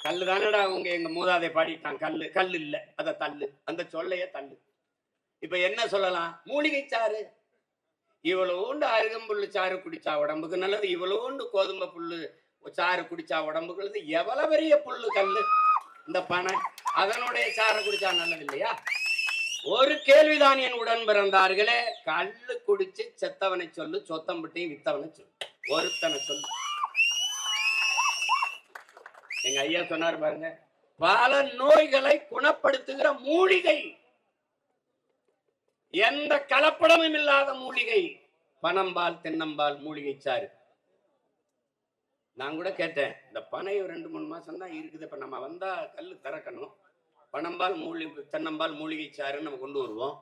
கல்லு தானடா அவங்க எங்க மூதாதை பாடிட்டான். கல்லு கல்லு இல்ல. அத தள்ளு. அந்த சொல்லைய தள்ளு. இப்ப என்ன சொல்லலாம்? மூலிகை சாறு. இவ்வளவுண்டு அருகம்புல்லு சாறு குடிச்சா உடம்புக்கு நல்லது. இவ்வளவுண்டு கோதுமை புல்லு சாறு குடிச்சா உடம்புக்கு நல்லது. எவ்வளவு பெரிய புல்லு கல்லு? இந்த பனை. அதனுடைய சாறை குடிச்சா நல்லது இல்லையா? ஒரு கேள்விதான் என் உடன் பிறந்தார்களே. கல்லு குடிச்சு செத்தவனை சொல்லு. சொத்தம்பட்டியும் வித்தவனை சொல்லு. ஒருத்தனை சொல்லு. ஐயா சொன்னார் பாருங்க பல நோய்களை குணப்படுத்துகிற மூலிகை. எந்த கலப்படமும் இல்லாத மூலிகை. பனம்பால் தென்னம்பால் மூலிகை சாறு. நான் கூட கேட்டேன் இந்த பனை ரெண்டு மூணு மாசம் தான் இருக்குது. இப்ப நம்ம வந்தா கல்லு திறக்கணும் பனம்பால் மூலிகை தென்னம்பால் மூலிகை சாறுன்னு நம்ம கொண்டு வருவோம்.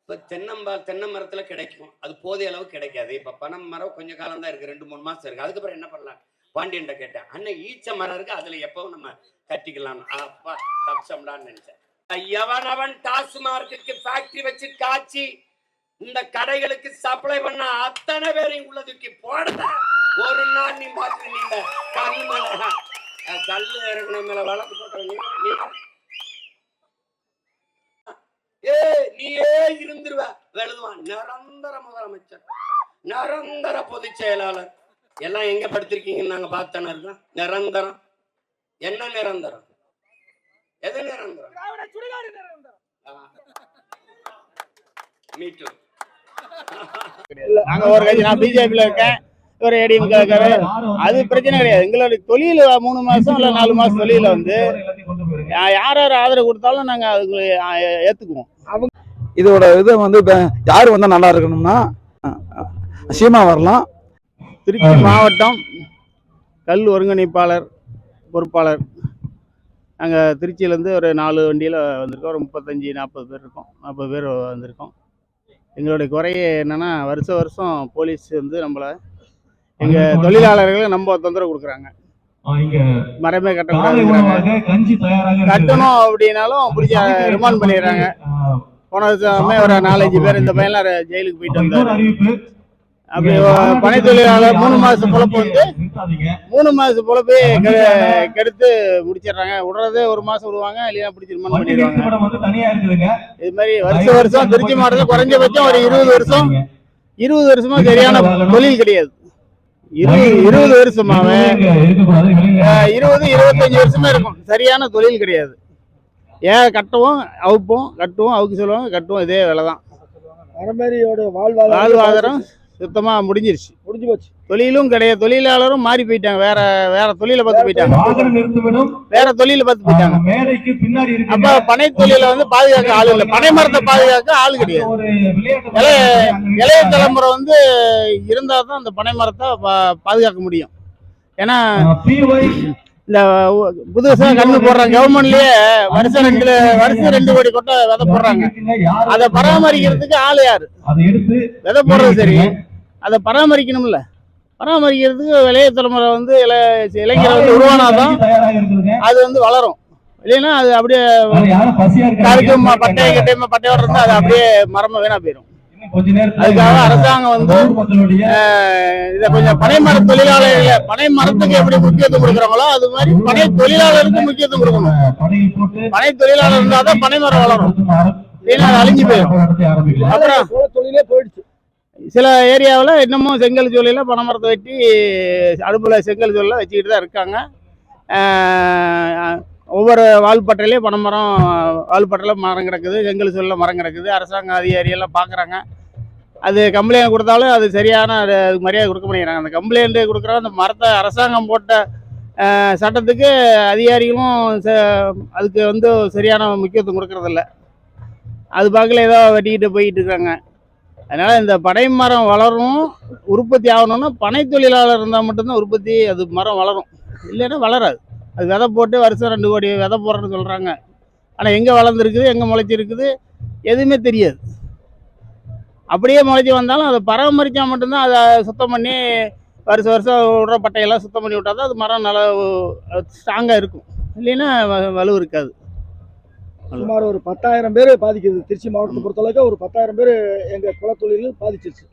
இப்ப தென்னம்பால் தென்னை மரத்துல கிடைக்கும். அது போதிய அளவு கிடைக்காது. இப்ப பனம் மரம் கொஞ்ச காலம் தான் இருக்கு. ரெண்டு மூணு மாசம் இருக்கு. அதுக்கப்புறம் என்ன பண்ணலாம்? பாண்டியன்ட்ட கேட்டேன். அண்ணன் ஈச்ச மரம் இருக்கு அதுல எப்பவும் நம்ம கட்டிக்கலாம். அப்பா தப்சம்டான்னு நினைச்சேன். எவன் அவன் டாஸ்மார்க்கு ஃபேக்டரி வச்சு காய்ச்சி இந்த கடைகளுக்கு சப்ளை பண்ண அத்தனை பேரையும் உள்ள தூக்கி போடுற ஒரு நாள் நீ பார்த்து நீங்க இந்த கல்லு இறங்கின மேல போட்டவங்க நீ ஏ நீயே இருந்துருவ. எழுதுவான் நிரந்தர முதலமைச்சர். நிரந்தர பொதுச் செயலாளர். எல்லாம் எங்க படுத்திருக்கீங்கன்னு நாங்க பார்த்தானே இருக்கோம். நிரந்தரம். என்ன நிரந்தரம்? எது நிரந்தரம்? மீட்டு நாங்க ஒரு கட்சி நான் பிஜேபியில இருக்கேன். ஒரு ஏடிஎம்கே இருக்காரு அது பிரச்சனை கிடையாது. எங்களுடைய தொழில் மூணு மாசம் இல்ல நாலு மாசம் தொழில வந்து யார் யார் ஆதரவு கொடுத்தாலும் நாங்க அதுக்கு ஆ, ஏத்துக்குவோம். இதோட இது வந்து இப்ப யார் வந்தா நல்லா இருக்கணும்னா சீமா வரலாம். திருச்சி மாவட்டம் கல் ஒருங்கிணைப்பாளர் பொறுப்பாளர். நாங்கள் திருச்சியிலேருந்து ஒரு நாலு வண்டியில் வந்திருக்கோம். ஒரு முப்பத்தஞ்சு நாற்பது பேர் இருக்கோம். நாற்பது பேர் வந்திருக்கோம். எங்களுடைய குறைய என்னென்னா வருஷ வருஷம் போலீஸ் வந்து நம்மளை எங்கள் தொழிலாளர்களை நம்ம தொந்தரவு கொடுக்குறாங்க. மரமே இருக்குது. கட்டணும் அப்படின்னாலும் பிடிச்சி ரிமாண்ட் பண்ணிடுறாங்க. போன வருஷமே ஒரு நாலஞ்சு பேர் இந்த பையன்லாம் ஜெயிலுக்கு போயிட்டு வந்தார். அப்படி பனை தொழிலாளர் மூணு மாசம் பொழப்பு வந்து. மூணு மாசம் பொழப்பு கெ- கெடுத்து முடிச்சிடுறாங்க. விடுறதே ஒரு மாசம் விடுவாங்க இல்லையா பிடிச்சி ரிமாண்ட் வண்டி பண்ணிடுவாங்க நிறுத்துமிடம் வந்து தனியா இருக்குதுங்க. இது மாதிரி வருஷம் வருஷம் திருச்சி மாவட்டத்தில் குறைஞ்சபட்சம் ஒரு இருபது வருஷம் இருபது வருஷமா சரியான தொழில் கிடையாது. இருபது இருபது வருஷமாவே இருபது இருபத்தஞ்சு வருஷமா இருக்கும். சரியான தொழில் கிடையாது. ஏன் கட்டவும் அவுப்போம் கட்டுவோம் அவுக்கு சொல்லுவாங்க கட்டுவோம் இதே வேலை தான் பரம்பரையோட வாழ்வாதாரம் வாழ்வாதாரம் சுத்தமா முடிஞ்சிருச்சு. முடிஞ்சு போச்சு. தொழிலும் கிடையாது. தொழிலாளரும் மாறி போயிட்டாங்க. வேற வேற தொழிலை பார்த்து போயிட்டாங்க. வேற தொழிலை பார்த்து போயிட்டாங்க. மேடைக்கு பின்னாடி அப்ப பனை தொழில வந்து பாதுகாக்க ஆள் இல்லை. பனை மரத்தை பாதுகாக்க ஆள் கிடையாது. இளைய- இளைய தலைமுறை வந்து இருந்தா தான் அந்த பனை மரத்தை பாதுகாக்க முடியும். ஏன்னா இந்த புதுசா கண்ணு போடுறாங்க. கவர்மெண்ட்லயே வருஷம் ரெண்டு வருஷம் ரெண்டு கோடி கொட்டை விதை போடுறாங்க. அதை பராமரிக்கிறதுக்கு ஆள் யாரு? விதை போடுறது சரி. அதை பராமரிக்கணும்ல. பராமரிக்கிறதுக்கு இளைய தலைமுறை வந்து இள- இளைஞர் வந்து உருவானாதான் அது வந்து வளரும். இல்லைன்னா அது அப்படியே கருக்கு பட்டை கிட்டையுமா பட்டையோட இருந்தா அது அப்படியே மரமா வீணா போயிடும் அதுக்காக அரசாங்கம் வந்து இதை கொஞ்சம் பனை மர தொழிலாளர்கள் பனை மரத்துக்கு எப்படி முக்கியத்துவம் கொடுக்குறாங்களோ அது மாதிரி பனை தொழிலாளருக்கு முக்கியத்துவம் கொடுக்கணும். படையில் பனை தொழிலாளர் இருந்தாதான் பனை மரம் வளரும். இல்லைன்னா அழிஞ்சு போயிடும். அப்புறம் தொழிலே போயிடுச்சு சில ஏரியாவில் இன்னமும் செங்கல் சூழலில் பனை மரத்தை வெட்டி அடுப்பில் செங்கல் சூழலில் வச்சுக்கிட்டு தான் இருக்காங்க. ஒவ்வொரு வால்பட்டையிலையும் பனை மரம் வால்பட்டையில் மரம் கிடக்குது செங்கல் சூளையில் மரம் கிடக்குது அரசாங்க அதிகாரியெல்லாம் பார்க்குறாங்க அது கம்ப்ளைண்ட் கொடுத்தாலும் அது சரியான அது அதுக்கு மரியாதை கொடுக்க மாட்டேங்கிறாங்க. அந்த கம்ப்ளைண்ட் கொடுக்குற அந்த மரத்தை அரசாங்கம் போட்ட சட்டத்துக்கு அதிகாரிகளும் ச- அதுக்கு வந்து சரியான முக்கியத்துவம் கொடுக்கறதில்ல. அது பார்க்கல ஏதோ வெட்டிக்கிட்டு போயிட்டு இருக்காங்க. அதனால் இந்த பனை மரம் வளரும் உற்பத்தி ஆகணும்னா பனை தொழிலாளர் இருந்தால் மட்டும்தான் உற்பத்தி அது மரம் வளரும். இல்லைன்னா வளராது. அது விதை போட்டு வருஷம் ரெண்டு கோடி விதை போடுறேன்னு சொல்கிறாங்க ஆனால் எங்கே வளர்ந்துருக்குது எங்கே முளைச்சிருக்குது எதுவுமே தெரியாது. அப்படியே முளைச்சி வந்தாலும் அதை பராமரித்தா மட்டும்தான் அதை சுத்தம் பண்ணி வருஷம் வருஷம் விடுற பட்டையெல்லாம் சுத்தம் பண்ணி விட்டா தான் அது மரம் நல்லா ஸ்ட்ராங்காக இருக்கும். இல்லைன்னா வ- வலு இருக்காது. சுமார் ஒரு பத்தாயிரம் பேர் பாதிக்குது. திருச்சி மாவட்டத்தை பொறுத்தளவுக்கு ஒரு பத்தாயிரம் பேர் எங்க குலத்தொழில் பாதிச்சிருச்சு.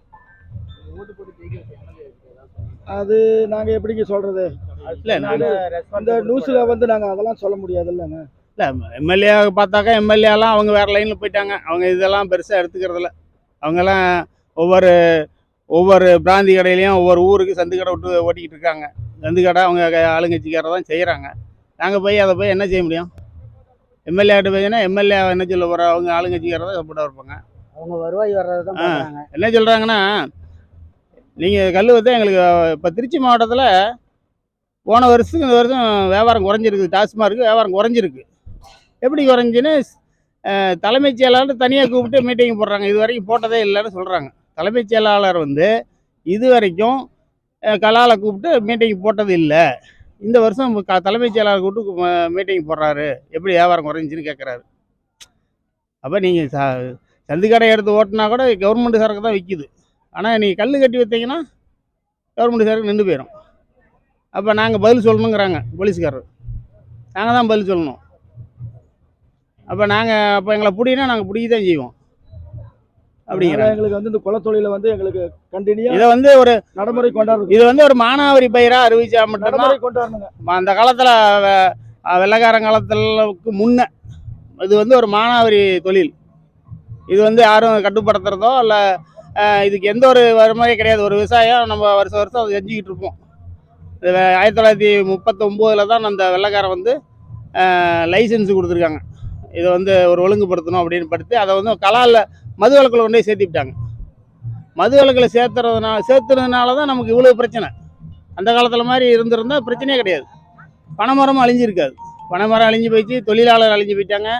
அது நாங்க எப்படிங்க சொல்றது? இல்லை நான் அந்த நியூஸ்ல வந்து நாங்க அதெல்லாம் சொல்ல முடியாது இல்லைங்க இல்லை எம்எல்ஏ பார்த்தாக்கா எம்எல்ஏலாம் அவங்க வேறு லைனில் போயிட்டாங்க. அவங்க இதெல்லாம் பெருசாக எடுத்துக்கிறதில்ல. அவங்கெல்லாம் ஒவ்வொரு ஒவ்வொரு பிராந்தி கடையிலையும் ஒவ்வொரு ஊருக்கு சந்து கடை விட்டு ஓட்டிக்கிட்டு இருக்காங்க. சந்து கடை அவங்க க- ஆளுங்கட்சிக்கார தான் செய்கிறாங்க நாங்கள் போய் அதை போய் என்ன செய்ய முடியும்? எம்எல்ஏ கிட்ட போய்னா எம்எல்ஏ என்ன சொல்ல போகிற அவங்க ஆளுங்கட்சிக்கார தான் சப்போர்ட்டாக இருப்பாங்க. அவங்க வருவாய் வர்றது தான் என்ன சொல்கிறாங்கன்னா நீங்கள் கல் வந்து எங்களுக்கு இப்போ திருச்சி மாவட்டத்தில் போன வருஷத்துக்கு இந்த வருஷம் வியாபாரம் குறைஞ்சிருக்கு டாஸ்மார்க்கு வியாபாரம் குறைஞ்சிருக்கு. எப்படி குறைஞ்சின்னு தலைமைச் செயலாளர் தனியாக கூப்பிட்டு மீட்டிங் போடுறாங்க. இது வரைக்கும் போட்டதே இல்லைன்னு சொல்கிறாங்க தலைமைச் செயலாளர் வந்து இது வரைக்கும் கலாலை கூப்பிட்டு மீட்டிங் போட்டது இல்லை. இந்த வருஷம் க தலைமைச் செயலாளர் கூப்பிட்டு மீட்டிங் போடுறாரு. எப்படி வியாபாரம் குறைஞ்சின்னு கேட்குறாரு அப்போ நீங்கள் ச சந்து கடை எடுத்து ஓட்டினா கூட கவர்மெண்ட் சரக்கு தான் விற்கிது ஆனால் நீங்கள் கல் கட்டி வைத்தீங்கன்னா கவர்மெண்ட் சரக்கு நின்று போயிடும் அப்போ நாங்கள் பதில் சொல்லணுங்கிறாங்க போலீஸ்காரர். நாங்கள் தான் பதில் சொல்லணும். அப்போ நாங்கள் அப்போ எங்களை பிடினா நாங்கள் பிடிக்க தான் செய்வோம். அதனால அப்படிங்கிறாங்க எங்களுக்கு வந்து இந்த குலத்தொழில வந்து எங்களுக்கு கண்டினியூ இதை வந்து ஒரு நடைமுறை கொண்டாடுறது இது வந்து ஒரு மானாவாரி பயிராக அறிவிச்சா நடைமுறை கொண்டாடணுங்க. அந்த காலத்தில் வெள்ளக்காரன் காலத்துக்கு முன்ன இது வந்து ஒரு மானாவாரி தொழில். இது வந்து யாரும் கட்டுப்படுத்துறதோ இல்லை இதுக்கு எந்த ஒரு வருமானமே கிடையாது. ஒரு விவசாயம் நம்ம வருஷம் வருஷம் செஞ்சுக்கிட்டு இருப்போம். ஆயிரத்தி தொள்ளாயிரத்தி முப்பத்தொம்போதில் தான் அந்த வெள்ளைக்காரன் வந்து லைசன்ஸ் கொடுத்துருக்காங்க. இதை வந்து ஒரு ஒழுங்குபடுத்தணும் அப்படின்னு படுத்து அதை வந்து கலாலில் மது விலக்கில் கொண்டு போய் சேர்த்திவிட்டாங்க. மது விலக்கில் சேர்த்துறதுனால சேர்த்துறதுனால தான் நமக்கு இவ்வளோ பிரச்சனை. அந்த காலத்தில் மாதிரி இருந்திருந்தால் பிரச்சனையே கிடையாது. பனைமரமும் அழிஞ்சிருக்காது. பனைமரம் அழிஞ்சு போயிடுச்சு தொழிலாளர் அழிஞ்சு போயிட்டாங்க.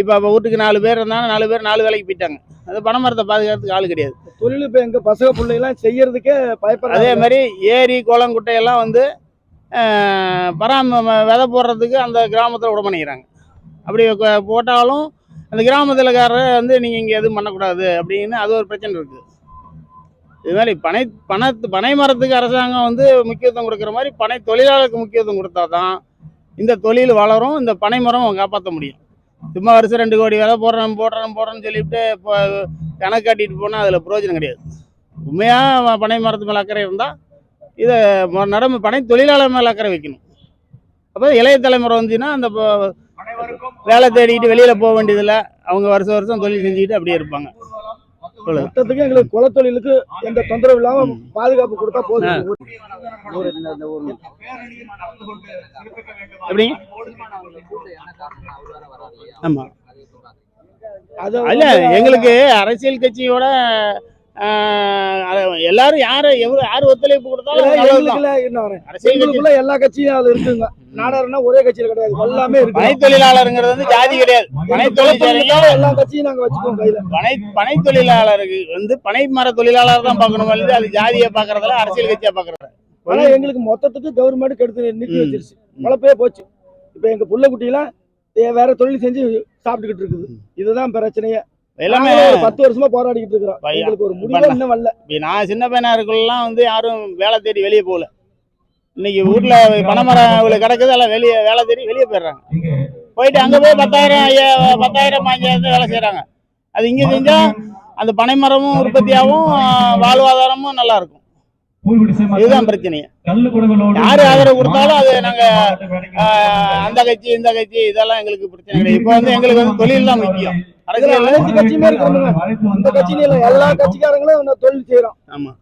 இப்போ அப்போ வீட்டுக்கு நாலு பேர் இருந்தாங்க நாலு பேர் நாலு வேலைக்கு போயிட்டாங்க. அது பனைமரத்தை பாதுகாக்கிறதுக்கு ஆள் கிடையாது. தொழில் இப்ப எங்க பசங்க பிள்ளைங்களாம் செய்யறதுக்கே பயப்படுறாங்க. அதே மாதிரி ஏரி குளம் குட்டையெல்லாம் வந்து பராம விதை போடுறதுக்கு அந்த கிராமத்தில் விட பண்ணிக்கிறாங்க அப்படி போட்டாலும் அந்த கிராமத்தில்காரர் வந்து நீங்கள் இங்கே எதுவும் பண்ணக்கூடாது அப்படின்னு அது ஒரு பிரச்சனை இருக்குது இது மாதிரி பனை பணத்து பனை மரத்துக்கு அரசாங்கம் வந்து முக்கியத்துவம் கொடுக்குற மாதிரி பனை தொழிலாளருக்கு முக்கியத்துவம் கொடுத்தா தான் இந்த தொழில் வளரும் இந்த பனை மரம் காப்பாற்ற முடியும். சும்மா வருஷம் ரெண்டு கோடி விதை போடுறோம் போடுறோம் போடுறோம்னு சொல்லிவிட்டு இப்போ கணக்கு காட்டிட்டு போனால் அதில் பிரயோஜனம் கிடையாது. உண்மையாக பனை மரத்து மேலே அக்கறை இருந்தால் இதை நடம பனை தொழிலாளர் மேலே அக்கறை வைக்கணும். அப்போ இளைய தலைமுறை வந்துச்சுன்னா அந்த வேலை தேடிக்கிட்டு வெளியில் போக வேண்டியதில்லை. அவங்க வருஷம் வருஷம் தொழில் செஞ்சுக்கிட்டு அப்படியே இருப்பாங்க. மொத்தத்துக்கு எங்களுக்கு குலத்தொழிலுக்கு எந்த தொந்தரவு இல்லாம. பாதுகாப்பு கொடுத்தா போதும். எப்படி? அல்ல எங்களுக்கு அரசியல் கட்சியோட எல்லாரும் யாரு எவ்வளவு யார் ஒத்துழைப்பு கொடுத்தாலும் எல்லா கட்சியும் அது இருக்குங்க. நாடாருன்னா ஒரே கட்சியில கிடையாது. எல்லாமே பனை இருக்கு தொழிலாளருங்கிறது வந்து ஜாதி கிடையாது. பனை தொழிற்சாலைங்க எல்லா கட்சியும் நாங்க வச்சுக்கோம் கையில. பனை பனை தொழிலாளருக்கு வந்து பனை மர தொழிலாளர் தான் பார்க்கணும். அல்லது அது ஜாதியை பார்க்கறதுல அரசியல் கட்சியா பார்க்கறது ஆனா எங்களுக்கு மொத்தத்துக்கு கவர்மெண்ட் கெடுத்து நிறுத்தி. வச்சிருச்சு. வளப்பே போச்சு. இப்ப எங்க புள்ள குட்டிலாம் வேற தொழில் செஞ்சு சாப்பிட்டுக்கிட்டு இருக்குது. இதுதான் பிரச்சனையே. எல்லாமே பத்து வருஷமா போராடிக்கிட்டு இருக்கிறோம். எங்களுக்கு ஒரு முடிவே. இன்னும் வரல நான் சின்ன பையனா இருக்கலாம் வந்து யாரும் வேலை தேடி வெளியே போகல இன்னைக்கு வீட்ல பனைமரம் இவ்வளவு கிடக்குது எல்லாம் வெளியே வேலை தேடி வெளியே போயிடுறாங்க போயிட்டு அங்க போய் பத்தாயிரம் ஐயா பத்தாயிரம் பாஞ்சாயிரத்து வேலை செய்றாங்க அது இங்க செஞ்சா அந்த பனைமரமும் உற்பத்தியாகவும் வாழ்வாதாரமும் நல்லா இருக்கும் இதுதான் பிரச்சனையே. யாரு ஆதரவு கொடுத்தாலும் அது நாங்க அந்த கட்சி இந்த கட்சி இதெல்லாம் எங்களுக்கு பிரச்சனை கிடையாது. இப்போ வந்து எங்களுக்கு வந்து தொழில் தான் முக்கியம். அனைத்து கட்சியுமே இந்த கட்சின்னு இல்ல எல்லா கட்சிக்காரங்களும் தொழில் செய்யறோம். ஆமா.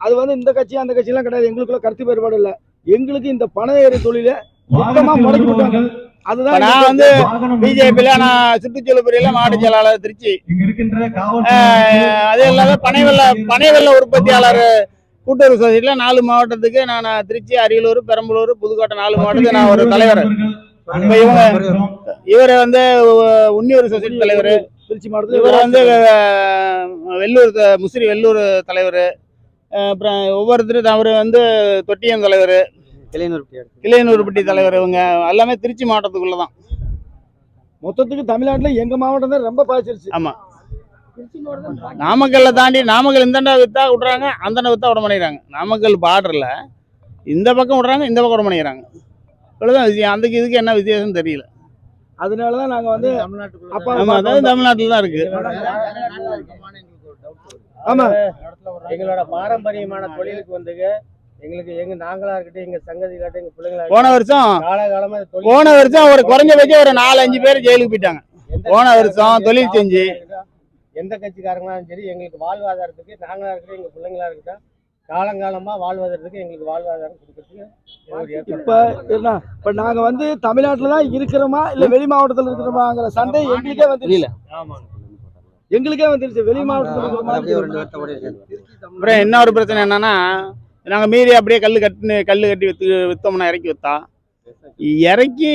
அது வந்து இந்த கட்சி அந்த கட்சி எல்லாம் கிடையாது. எங்களுக்குள்ள கருத்து வேறுபாடு இல்ல. எங்களுக்கு இந்த பண ஏறி தொழில சுத்தமா முடக்கி விட்டாங்க அதுதான் நான் வந்து பிஜேபியில நான் சுற்றுச்சூழல் மாவட்ட செயலாளர் திருச்சி. ஆஹ், அது இல்லாத பனை வெள்ள பனை வெள்ள உற்பத்தியாளர் கூட்டுறவு சொசைட்டில நாலு மாவட்டத்துக்கு நான் திருச்சி அரியலூர் பெரம்பலூர் புதுக்கோட்டை நாலு மாவட்டத்துக்கு நான் ஒரு தலைவர். இப்ப இவங்க இவர் வந்து உன்னியூர் சொசைட்டி தலைவர். திருச்சி இவர் மாவட்டத்தில் வந்து அஹ், வெள்ளூர் முசிறி வெள்ளூர் தலைவர். அப்புறம் ஒவ்வொருத்தரும் அவர் வந்து தொட்டியம் தலைவர். கிளையனூர்பட்டி தலைவர் இவங்க. எல்லாமே திருச்சி மாவட்டத்துக்குள்ள தான் மொத்தத்துக்கு தமிழ்நாட்டுல எங்க மாவட்டம் தான் ரொம்ப பாதிச்சிருச்சு ஆமா. நாமக்கல்ல தாண்டி நாமக்கல் இந்தாண்டா வித்தா விட்றாங்க அந்தாண்ட வித்தா விட மாட்டேங்கிறாங்க. நாமக்கல் பார்டர்ல இந்த பக்கம் விட்றாங்க இந்த பக்கம் விட மாட்டேங்கிறாங்க. இவ்வளவுதான் விஷயம் அதுக்கு இதுக்கு என்ன வித்தியாசம் தெரியல. அதனாலதான் நாங்க வந்து அப்பா ஆமா அதாவது தமிழ்நாட்டில் தான் இருக்கு. ஆமா. எங்களோட பாரம்பரியமான தொழிலுக்கு வந்து எங்களுக்கு எங்க நாங்களா இருக்கட்டும் எங்க சங்கதிகளாட்டும் எங்க பிள்ளைங்களா போன வருஷம் காலகாலமா போன வருஷம் ஒரு குறைஞ்சபட்சம் ஒரு நாலு அஞ்சு பேர் ஜெயிலுக்கு போயிட்டாங்க. போன வருஷம் தொழில் செஞ்சு. எந்த கட்சிக்காரங்களாலும் சரி எங்களுக்கு வாழ்வாதாரத்துக்கு நாங்களா இருக்கட்டும் எங்க பிள்ளைங்களா இருக்கட்டும் காலங்காலமா வாழ்வாதாரத்துக்கு எங்களுக்கு வாழ்வாதாரம் கொடுக்கறதுக்கு. இப்ப என்ன இப்ப நாங்க வந்து தமிழ்நாட்டுல தான் இருக்கிறோமா இல்ல வெளி மாவட்டத்துல இருக்கிறோமாங்கிற சண்டை எங்களுக்கே வந்து ஆமாங்க. எங்களுக்கே வந்துருச்சு வெளி மாவட்டத்துல மாதிரி அப்படியே ஒரு. அப்புறம் பிரச்சனை என்னன்னா நாங்கள் மீறி அப்படியே கல் கட்டு கல் கட்டி வித்து விற்றோம்னா இறக்கி விற்றா இறக்கி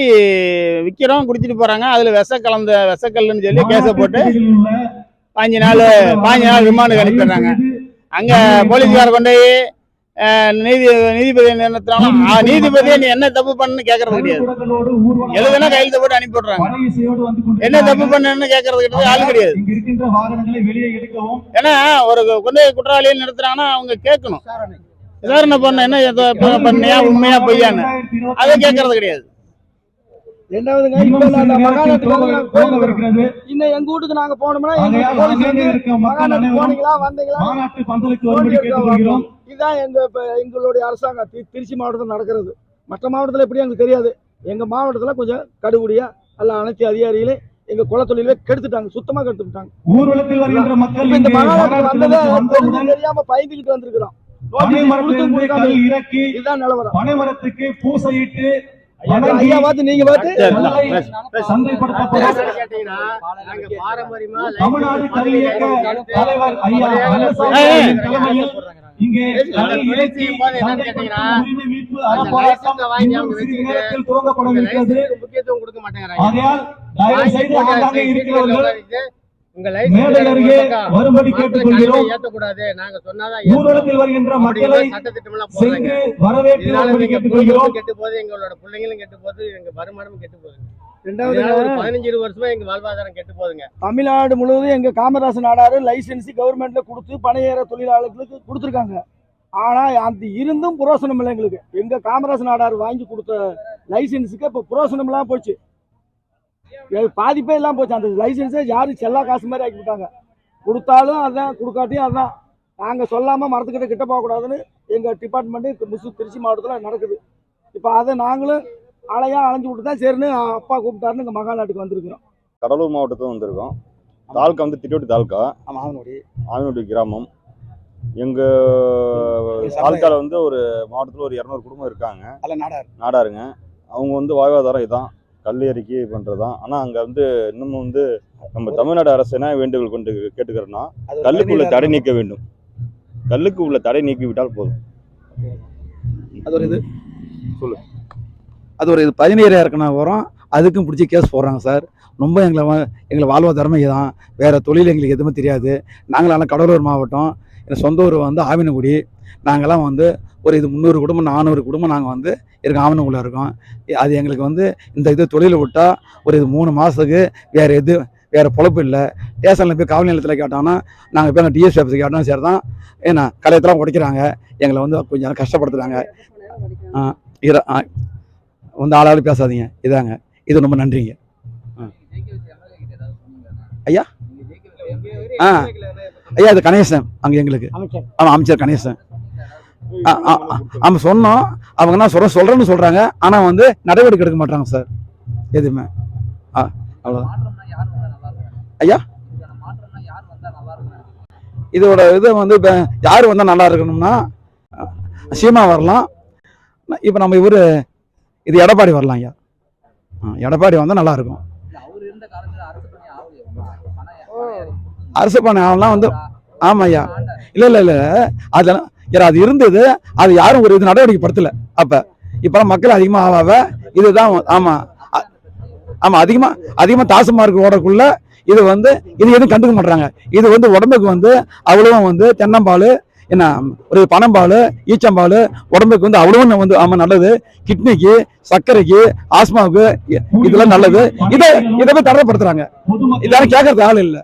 விற்கிறோம் குடிச்சிட்டு போகிறாங்க அதில் விஷ கலந்த விஷக்கல்லுன்னு சொல்லி கேஸை போட்டு பாஞ்சு நாள் பாஞ்சு நாள் ரிமாண்டுக்கு அனுப்பிடுறாங்க அங்கே போலீஸ்கார கொண்டு போய் நீதி நீதிபதி நிறுத்துறாங்க நீதிபதியை நீ என்ன தப்பு பண்ணு கேட்கறது கிடையாது. எழுதுனா கையெழுத்து போட்டு அனுப்பி விடுறாங்க என்ன தப்பு பண்ணுன்னு கேட்கறது கிடையாது ஆள் கிடையாது. ஏன்னா ஒரு கொண்டு குற்றவாளியை நிறுத்துறாங்கன்னா அவங்க கேட்கணும். விசாரணை. பண்ண என்ன பண்ணியா உண்மையா பொய்யான்னு. அதை கேட்கறது கிடையாது. ரெண்டாவதுங்க இப்ப மகாநாட்டுக்கு இன்னும் எங்க வீட்டுக்கு நாங்க போனோம்னா போனீங்களா வந்தீங்களா? இதுதான் எங்க எங்களுடைய அரசாங்கம். திருச்சி மாவட்டத்தில் நடக்கிறது. மற்ற மாவட்டத்தில் எப்படி எங்களுக்கு தெரியாது. எங்க மாவட்டத்துல கொஞ்சம் கடுபடியா அல்ல அனைத்து அதிகாரிகளையும் எங்க குலத்தொழிலே கெடுத்துட்டாங்க சுத்தமா கெடுத்துட்டாங்க. ஊர்வலத்தில் வருகின்ற மக்கள் இந்த மகாநாட்டுக்கு வந்ததே தெரியாம பயந்துகிட்டு வந்திருக்கிறோம். இதுதான் நிலவரம். பனை மரத்துக்கு பூசையிட்டு ஐயா, பார்த்து நீங்க பார்த்து தமிழ்நாடு கல் இயக்க தலைவர் ஐயா தலைமையில் இங்கே கல் தொழில் இறக்கி செய்யும் போது என்னன்னு சந்தைப்படுத்தும் கேட்டீங்கன்னா, உரிமை மீட்பு அந்த அறப்போராட்டம் லைசன்ஸை வாங்கி இன்னும் அவங்க சிறிது வச்சுக்கிட்டு நேரத்தில் துவங்கப்பட உங்க இருக்கிறது. லைசன்ஸுக்கு முக்கியத்துவம் கொடுக்க மாட்டேங்கிறாங்க. ஆகையால் தயவு செய்து இருக்கிறவர்கள் உங்க மேடை அருகே வரும்படி கேட்டுக்கொள்கிறோம். ஏத்தக்கூடாது. நாங்க சொன்னாதான் ஊர்வலத்தில் வருகின்ற மக்களை சென்று வரவேற்று வரும்படி கேட்டுக்கொள்கிறோம். கெட்டு போகுது எங்களோட பிள்ளைங்களும் கெட்டு போகுது எங்க வருமானமும் கெட்டு போகுது ரெண்டாவது பதினஞ்சு வருஷமா எங்க வாழ்வாதாரம் கெட்டு போகுதுங்க. தமிழ்நாடு முழுவதும் எங்க காமராசர் நாடாரு லைசன்ஸ் கவர்மெண்ட்ல கொடுத்து பணியேற தொழிலாளர்களுக்கு கொடுத்துருக்காங்க. ஆனா அந்த இருந்தும் புரோசனம் இல்லை எங்களுக்கு. எங்க காமராசர் நாடார் வாங்கி கொடுத்த லைசன்ஸுக்கு இப்ப புரோசனம் எல்லாம் போச்சு. பாதிப்பே எல்லாம் போச்சு. அந்த லைசன்ஸே யாரும் செல்லா காசு மாதிரி ஆக்கி விட்டாங்க. கொடுத்தாலும் அதான் கொடுக்காட்டியும் அதான். நாங்க சொல்லாம மரத்துக்கிட்ட கிட்ட போகக்கூடாதுன்னு எங்க டிபார்ட்மெண்ட் முசு திருச்சி மாவட்டத்தில் நடக்குது. இப்போ அதை நாங்களும் அலையா அலைஞ்சு விட்டு தான் சரின்னு அப்பா கூப்பிட்டாருன்னு இங்கே மகாநாட்டுக்கு வந்திருக்கிறோம். கடலூர் மாவட்டத்தில் வந்திருக்கோம். தாலுக்கா வந்து திட்டோட்டி தாலுக்கா ஆமா அவனுடைய ஆவினோட்டி கிராமம். எங்கள் தாலுக்காவில் வந்து ஒரு மாவட்டத்தில் ஒரு இரநூறு குடும்பம் இருக்காங்க. நாடாருங்க. அவங்க வந்து வாழ்வாதாரம் இதான். கல் இறக்கி பண்ணுறது தான் ஆனால் அங்கே வந்து இன்னமும் வந்து நம்ம தமிழ்நாடு அரசு என்ன வேண்டுகோள் கொண்டு கேட்டுக்கிறோன்னா கல்லுக்கு உள்ள தடை நீக்க வேண்டும். கல்லுக்கு உள்ள தடை நீக்கி விட்டால் போதும் அது ஒரு இது. சொல்லு. அது ஒரு இது. பதினேழு இருக்கணும் வரும் அதுக்கும் பிடிச்சி கேஸ் போடுறாங்க சார். ரொம்ப எங்களை எங்களை வாழ்வாதாரமே இதுதான் வேறு தொழில் எங்களுக்கு எதுவுமே தெரியாது. நாங்களாம் கடலூர் மாவட்டம். எங்கள் சொந்த ஊர் வந்து ஆவினங்குடி. நாங்கள்லாம் வந்து ஒரு இது முந்நூறு குடும்பம் நானூறு குடும்பம் நாங்கள் வந்து இருக்க ஆவணக்குள்ளே இருக்கோம். அது எங்களுக்கு வந்து இந்த இது தொழிலை விட்டால் ஒரு இது மூணு மாதத்துக்கு வேறு எது வேறு பொழப்பு இல்லை. ஸ்டேஷனில் போய் காவல் நிலையத்தில் கேட்டோம்னா நாங்கள் போய் டிஎஸ் ஆஃபீஸுக்கு கேட்டோம் சரி தான் ஏன்னா கலையத்தெல்லாம் உடைக்கிறாங்க. எங்களை வந்து கொஞ்சம் கஷ்டப்படுத்துகிறாங்க ஆ ஆ வந்து ஆளாளு பேசாதீங்க. இதாங்க. இது ரொம்ப நன்றிங்க. ஆ. ஐயா? ஆ. ஐயா அது கணேசன். அங்கே எங்களுக்கு. ஆமாம் அமைச்சர் கணேசன். ஆ ஆ ஆ. ஆமாம் சொன்னோம். அவங்க என்ன சொல்ற சொல்கிறேன்னு சொல்கிறாங்க ஆனால் வந்து நடவடிக்கை எடுக்க மாட்டாங்க சார். எதுவுமே. ஆ அவ்வளோதான் ஐயா? இதோட இது வந்து இப்போ யார் வந்தால் நல்லா இருக்கணும்னா சீமா வரலாம். இப்போ நம்ம இவர் இது எடப்பாடி வரலாம் ஐயா. எடப்பாடி வந்தால் நல்லா இருக்கும். அரசு பணம் அவன்லாம் வந்து ஆமாம் ஐயா. இல்லை இல்லை இல்லை. அதெல்லாம் ஏன்னா அது இருந்தது. அது யாரும் ஒரு இது நடவடிக்கை படுத்தலை அப்போ இப்போலாம் மக்கள் அதிகமாக ஆவாவ இதுதான் ஆமாம் ஆமாம் அதிகமாக அதிகமாக தாசுமார்க்கு ஓடக்குள்ள. இது வந்து இது எதுவும் கண்டுக்க மாட்டாங்க இது வந்து உடம்புக்கு வந்து அவ்வளவும் வந்து தென்னம்பால் என்ன ஒரு பனம்பால் ஈச்சம்பால் உடம்புக்கு வந்து அவ்வளவும் வந்து ஆமாம் நல்லது. கிட்னிக்கு சர்க்கரைக்கு ஆஸ்மாவுக்கு இதெல்லாம் நல்லது. இதை இதை போய் தடவைப்படுத்துறாங்க இதெல்லாம் கேட்கறது ஆள் இல்லை.